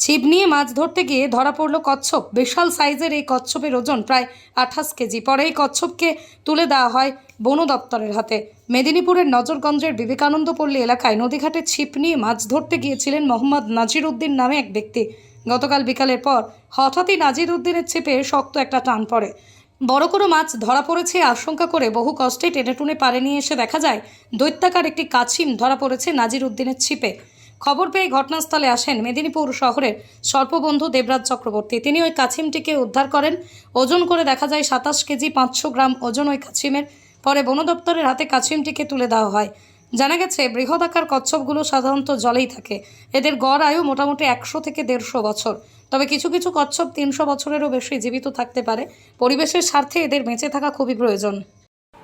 ছিপ নিয়ে মাছ ধরতে গিয়ে ধরা পড়ল কচ্ছপ। বিশাল সাইজের এই কচ্ছপের ওজন প্রায় আঠাশ কেজি। পরে এই কচ্ছপকে তুলে দেওয়া হয় বন দপ্তরের হাতে। মেদিনীপুরের নজরগঞ্জের বিবেকানন্দ পল্লী এলাকায় নদীঘাটে ছিপ নিয়ে মাছ ধরতে গিয়েছিলেন মোহাম্মদ নাজির উদ্দিন নামে এক ব্যক্তি। গতকাল বিকালের পর হঠাৎই নাজির উদ্দিনের ছিপে শক্ত একটা টান পড়ে। বড় কোনো মাছ ধরা পড়েছে আশঙ্কা করে বহু কষ্টে টেনে টুনে পারে নিয়ে এসে দেখা যায়, দৈত্যাকার একটি কাছিম ধরা পড়েছে নাজির উদ্দিনের ছিপে। খবর পেয়ে ঘটনাস্থলে আসেন মেদিনীপুর শহরের সর্পবন্ধু দেবরাজ চক্রবর্তী। তিনি ওই কাছিমটিকে উদ্ধার করেন। ওজন করে দেখা যায় সাতাশ কেজি পাঁচশো গ্রাম ওজন ওই কাছিমের। পরে বন দপ্তরের হাতে কাছিমটিকে তুলে দেওয়া হয়। জানা গেছে, বৃহদাকার কচ্ছপগুলো সাধারণত জলেই থাকে। এদের গড় আয়ু মোটামুটি একশো থেকে দেড়শো বছর। তবে কিছু কিছু কচ্ছপ তিনশো বছরেরও বেশি জীবিত থাকতে পারে। পরিবেশের স্বার্থে এদের বেঁচে থাকা খুবই প্রয়োজন।